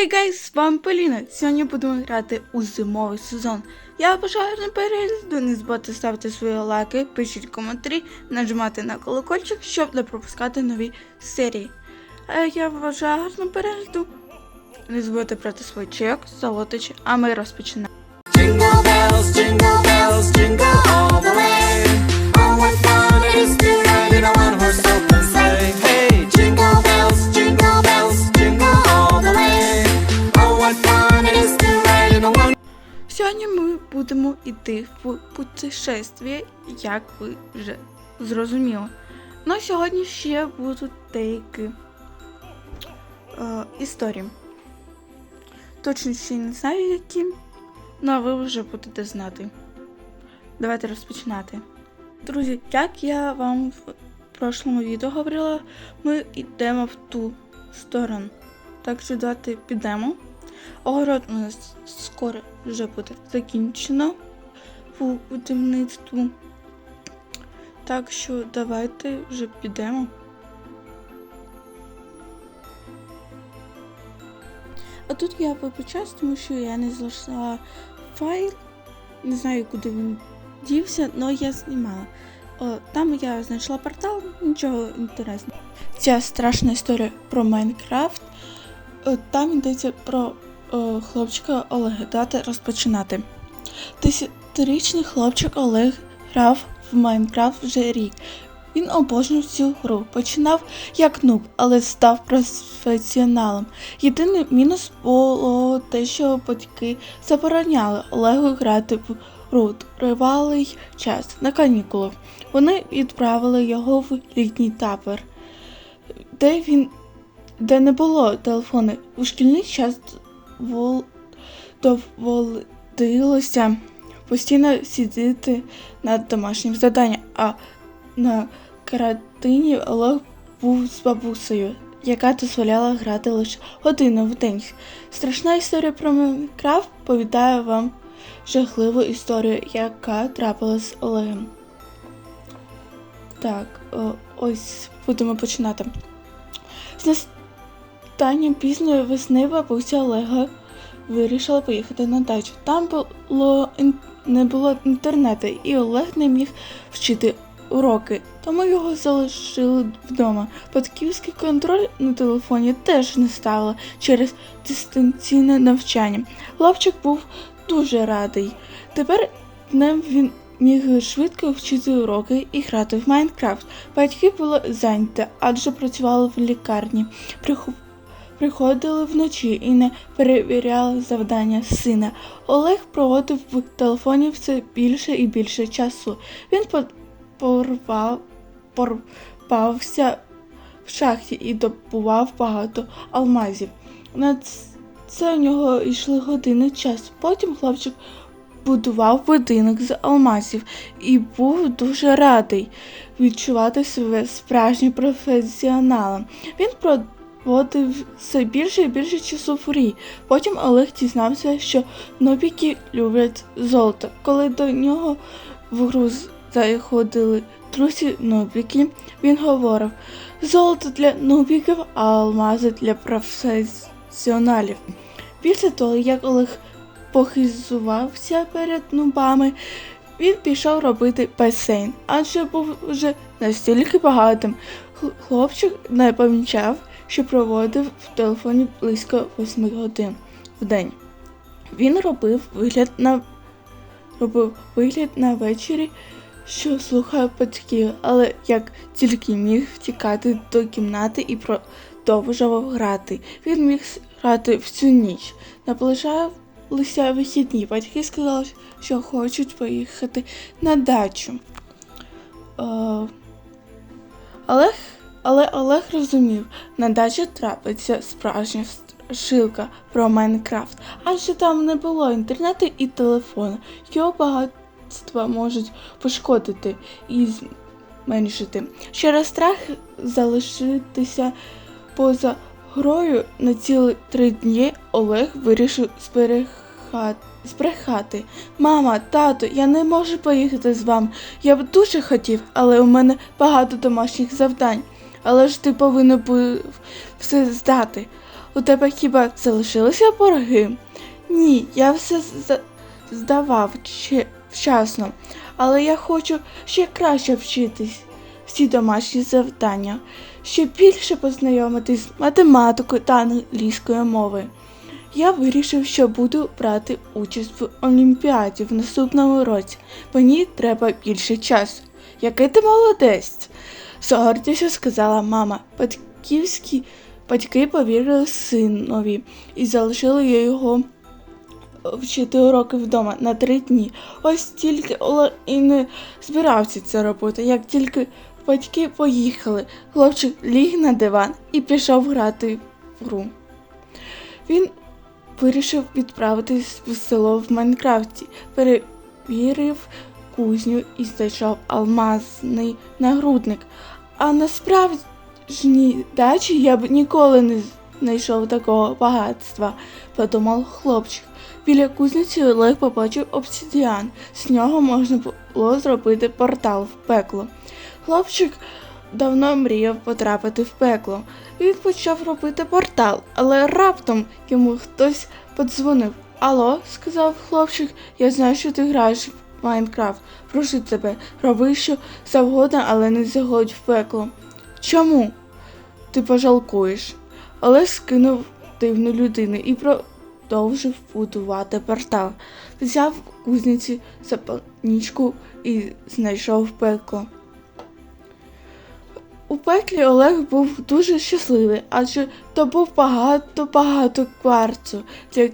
Хей гайс, з вами Поліна. Сьогодні будемо грати у зимовий сезон. Я бажаю на перегляду, не забудьте ставити свої лайки, пишіть коментарі, нажимати на колокольчик, щоб не пропускати нові серії. А я вважаю гарного перегляду. Не забудьте брати свій чайок, золотич, а ми розпочинаємо. Будемо йти в путешествие, як ви вже зрозуміли. Ну, сьогодні ще будуть деякі е, історії. Точно ще не знаю, які, ну а ви вже будете знати. Давайте розпочинати. Друзі, як я вам в прошлому відео говорила, ми йдемо в ту сторону. Так що давайте підемо. Огород у нас скоро вже буде закінчено по будівництву. Так що давайте вже підемо. А тут я вибачаюсь, тому що я не знайшла файл. Не знаю, куди він дівся, але я знімала. О, там я знайшла портал, нічого інтересного. Ця страшна історія про Майнкрафт. Е, Там йдеться про хлопчика Олега. Дати розпочинати. Десятирічний хлопчик Олег грав в Майнкрафт вже рік. Він обожнював цю гру. Починав як нуб, але став професіоналом. Єдиний мінус було те, що батьки забороняли Олегу грати в гру тривалий час на канікулах. Вони відправили його в літній табор, де він де не було телефону. У шкільний час. Доводилося постійно сидіти над домашнім заданням, а на карантині Олег був з бабусею, яка дозволяла грати лише годину в день. Страшна історія про Майнкрафт повідає вам жахливу історію, яка трапилась з Олегом. Так, ось будемо починати. Настанням пізньої весни бабуся Олега вирішила поїхати на дачу. Там було не було інтернету, і Олег не міг вчити уроки, тому його залишили вдома. Батьківський контроль на телефоні теж не ставили через дистанційне навчання. Хлопчик був дуже радий. Тепер днем він міг швидко вчити уроки і грати в Майнкрафт. Батьки були зайняті, адже працювали в лікарні. Приходили вночі і не перевіряли завдання сина. Олег проводив в телефоні все більше і більше часу. Він по- порвав, порпався в шахті і добував багато алмазів. На це у нього йшли години часу. Потім хлопчик будував будинок з алмазів і був дуже радий відчувати себе справжнім професіоналом. Він проводив все більше і більше часу в грі. Потім Олег дізнався, що нобіки люблять золото. Коли до нього в гру заходили друзі нубіки, він говорив: золото для нубіків, а алмази для професіоналів. Після того, як Олег похизувався перед нубами, він пішов робити басейн, адже був вже настільки багатим. Хлопчик не помічав, що проводив в телефоні близько 8 годин в день. Він робив вигляд на робив вигляд на вечері, що слухає батьків, але як тільки міг втікати до кімнати і продовжував грати. Він міг грати всю ніч. Наближалися вихідні. Батьки сказали, що хочуть поїхати на дачу. Е, Олег, але Олег розумів, на дачі трапиться справжня страшилка про Майнкрафт, адже там не було інтернету і телефону. Його багатства можуть пошкодити і зменшити. Через страх залишитися поза грою на цілі три дні Олег вирішив зберегати. Збрехати. Мама, тато, я не можу поїхати з вами. Я б дуже хотів, але у мене багато домашніх завдань. Але ж ти повинен був все здати. У тебе хіба залишилися борги? Ні, я все здавав вчасно, але я хочу ще краще вчитись всі домашні завдання, ще більше познайомитись з математикою та англійською мовою. Я вирішив, що буду брати участь в Олімпіаді в наступному році. Мені треба більше часу. Який ти молодець? Гордістю сказала мама. Батьківські батьки повірили синові і залишили його вчити уроки вдома на три дні. Ось тільки Олег і не збирався це робити. Як тільки батьки поїхали, хлопчик ліг на диван і пішов грати в гру. Він вирішив відправитись в село в Майнкрафті, перевірив кузню і знайшов алмазний нагрудник. А на дачі я б ніколи не знайшов такого багатства, подумав хлопчик. Біля кузниці Олег побачив обсидіан. З нього можна було зробити портал в пекло. Хлопчик давно мріяв потрапити в пекло. Він почав робити портал, але раптом йому хтось подзвонив. Алло, сказав хлопчик, я знаю, що ти граєш в Майнкрафт. Прошу тебе, роби що завгодно, але не заходь в пекло. Чому? Ти пожалкуєш. Олег скинув дивну людину і продовжив будувати портал. Взяв кузниці запальничку і знайшов пекло. У пеклі Олег був дуже щасливий, адже то був багато-багато кварцу для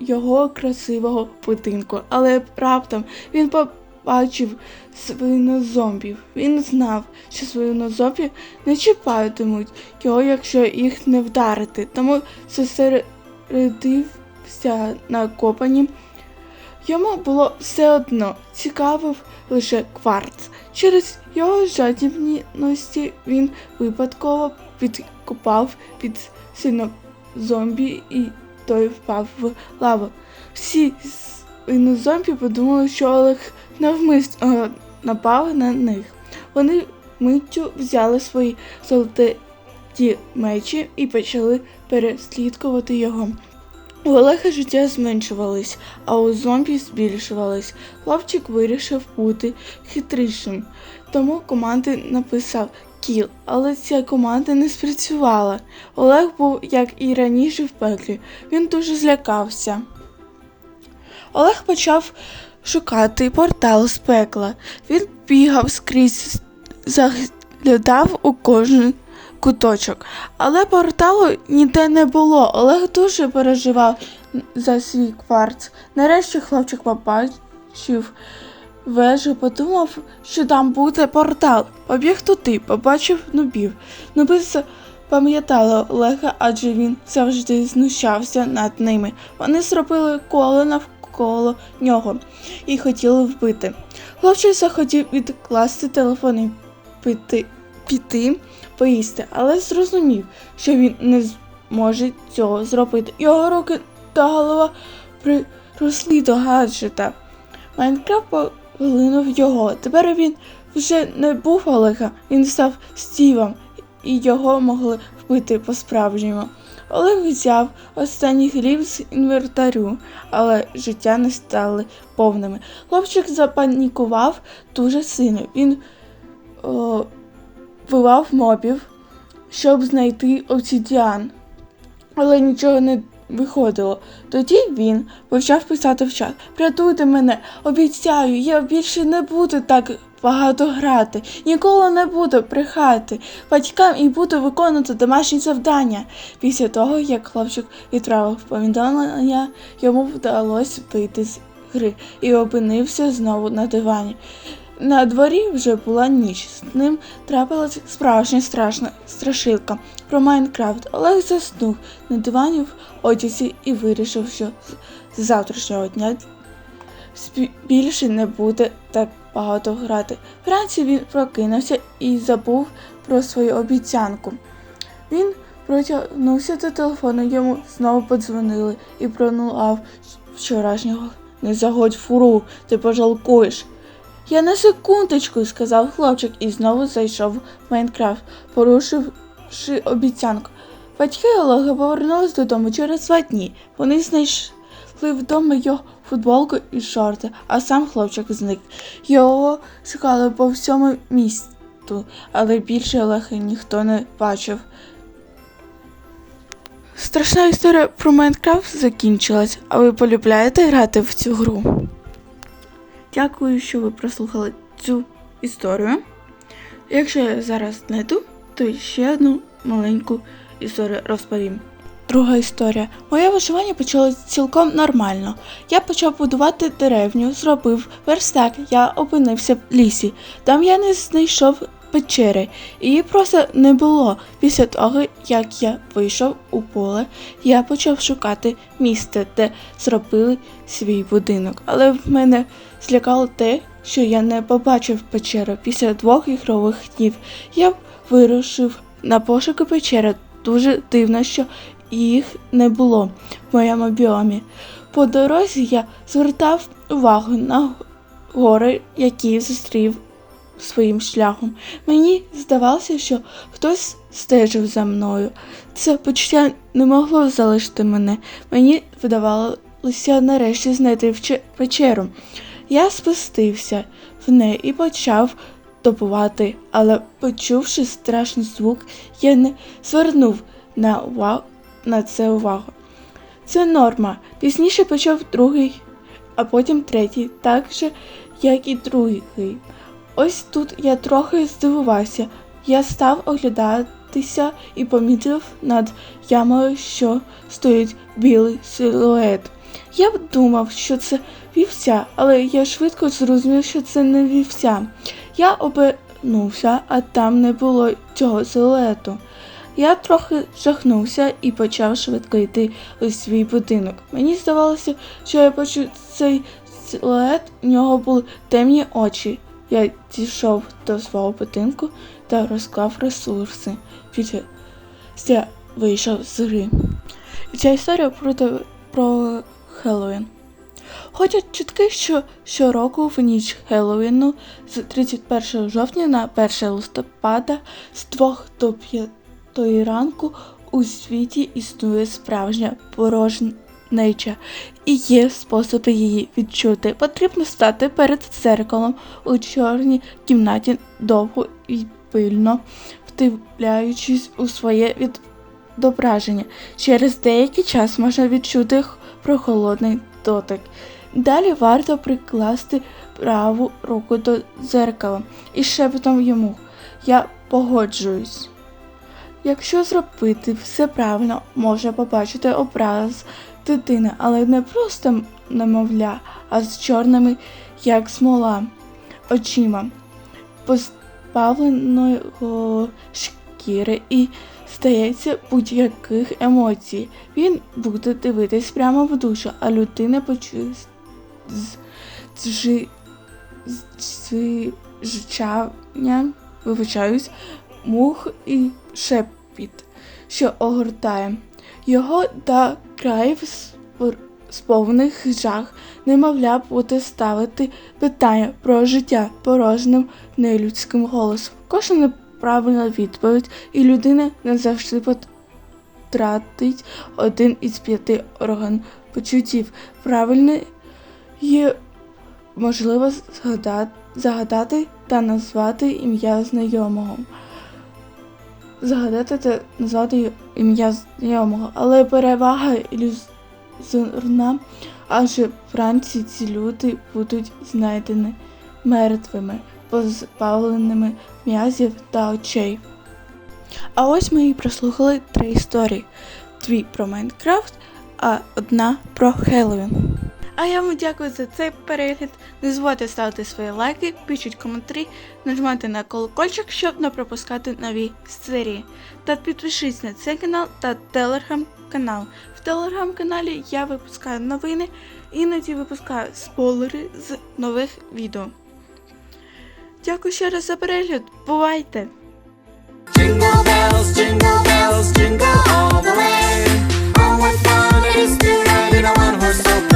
його красивого будинку. Але раптом він побачив свинозомбів. Він знав, що свинозомбі не чіпатимуть його, якщо їх не вдарити, тому зосередився на копанні. Йому було все одно цікавив лише кварц. Через його жадібності він випадково підкопав під сильно зомбі і той впав в лаву. Всі зомбі подумали, що Олег навмисно напав на них. Вони миттю взяли свої золоті мечі і почали переслідкувати його. У Олега життя зменшувались, а у зомбі збільшувались. Хлопчик вирішив бути хитрішим, тому команди написав кіл, але ця команда не спрацювала. Олег був, як і раніше, в пеклі. Він дуже злякався. Олег почав шукати портал з пекла. Він бігав скрізь, заглядав у кожен куточок. Але порталу ніде не було. Олег дуже переживав за свій кварц. Нарешті хлопчик побачив вежу, подумав, що там буде портал. Побіг туди, побачив нубів. Нуби пам'ятали Олега, адже він завжди знущався над ними. Вони зробили коло навколо нього і хотіли вбити. Хлопчик захотів відкласти телефон і піти, піти поїсти, але зрозумів, що він не зможе цього зробити. Його руки та голова приросли до гаджета. Майнкрафт поглинув його. Тепер він вже не був Олега, він став Стівом, і його могли вбити по-справжньому. Олег взяв останній хліб з інвентарю, але життя не стали повними. Хлопчик запанікував дуже сильно. Він о, вбивав мобів, щоб знайти обсидіан, але нічого не виходило. Тоді він почав писати в чат: Рятуйте мене, обіцяю, я більше не буду так багато грати, ніколи не буду брехати батькам і буду виконувати домашні завдання. Після того, як хлопчик відправив повідомлення, йому вдалося вийти з гри і опинився знову на дивані. На дворі вже була ніч. З ним трапилась справжня страшна страшилка про Майнкрафт. Олег заснув на дивані в одязі і вирішив, що з завтрашнього дня більше не буде так багато грати. Вранці він прокинувся і забув про свою обіцянку. Він протягнувся до телефону, йому знову подзвонили і пронулав вчорашнього. Не заходь фуру, ти пожалкуєш. Я на секундочку, сказав хлопчик і знову зайшов в Майнкрафт, порушивши обіцянку. Батьки Олега повернулись додому через два дні. Вони знайшли вдома його футболку і шорти, а сам хлопчик зник. Його шукали по всьому місту, але більше Олега ніхто не бачив. Страшна історія про Майнкрафт закінчилась, а ви полюбляєте грати в цю гру? Дякую, що ви прослухали цю історію. Якщо я зараз знайду, то ще одну маленьку історію розповім. Друга історія. Моє виживання почалось цілком нормально. Я почав будувати деревню, зробив верстак, я опинився в лісі. Там я не знайшов печери, її просто не було. Після того, як я вийшов у поле, я почав шукати місце, де зробили свій будинок. Але в мене злякало те, що я не побачив печеру. Після двох ігрових днів я вирушив на пошуки печери. Дуже дивно, що їх не було в моєму біомі. По дорозі я звертав увагу на гори, які зустрів своїм шляхом. Мені здавалося, що хтось стежив за мною. Це почуття не могло залишити мене. Мені видавалося нарешті знайти печеру. Я спустився в неї і почав добувати, але почувши страшний звук, я не звернув на, увагу, на це увагу. Це норма. Пізніше почав другий, а потім третій, так же, як і другий. Ось тут я трохи здивувався. Я став оглядатися і помітив над ямою, що стоїть білий силует. Я б думав, що це вівця, але я швидко зрозумів, що це не вівця. Я обернувся, а там не було цього силуету. Я трохи жахнувся і почав швидко йти у свій будинок. Мені здавалося, що я бачу цей силует, у нього були темні очі. Я дійшов до свого будинку та розклав ресурси. Після вийшов з гри. І ця історія про, про Хеллоуін. Ходять чутки, що щороку в ніч Хеллоуіну з 31 жовтня на 1 листопада з 2 до 5 ранку у світі існує справжня порожнеча і є способи її відчути. Потрібно стати перед дзеркалом у чорній кімнаті довго і пильно вдивляючись у своє відображення. Через деякий час можна відчути прохолодний дотик. Далі варто прикласти праву руку до дзеркала і шепотом йому Я погоджуюсь. Якщо зробити все правильно, можна побачити образ дитини, але не просто немовля, а з чорними, як смола, очима, позбавленого шкіри і стається будь-яких емоцій. Він буде дивитись прямо в душу, а людина почує з- зжи- з- зжичання, вибачаюсь, мух і шепіт, що огортає. Його до країв сповних жах, немовля буде ставити питання про життя порожним нелюдським голосом. Кожна неправильна відповідь, і людина не завжди втратить один із п'яти орган почуттів. Правильно є можливо згадати, загадати та назвати ім'я знайомого. Згадати та назвати ім'я знайомого, але перевага ілюзорна, адже вранці ці люди будуть знайдені мертвими, позбавленими м'язів та очей. А ось ми і прослухали три історії: дві про Майнкрафт, а одна про Хеллоуін. А я вам дякую за цей перегляд. Не забувайте ставити свої лайки, пишіть коментарі, нажмати на колокольчик, щоб не пропускати нові серії. Та підпишіться на цей канал та телеграм-канал. В телеграм-каналі я випускаю новини, іноді випускаю спойлери з нових відео. Дякую ще раз за перегляд. Бувайте! Jingle bells, jingle bells, jingle all the way. Oh, what fun it is to ride in a one-horse open.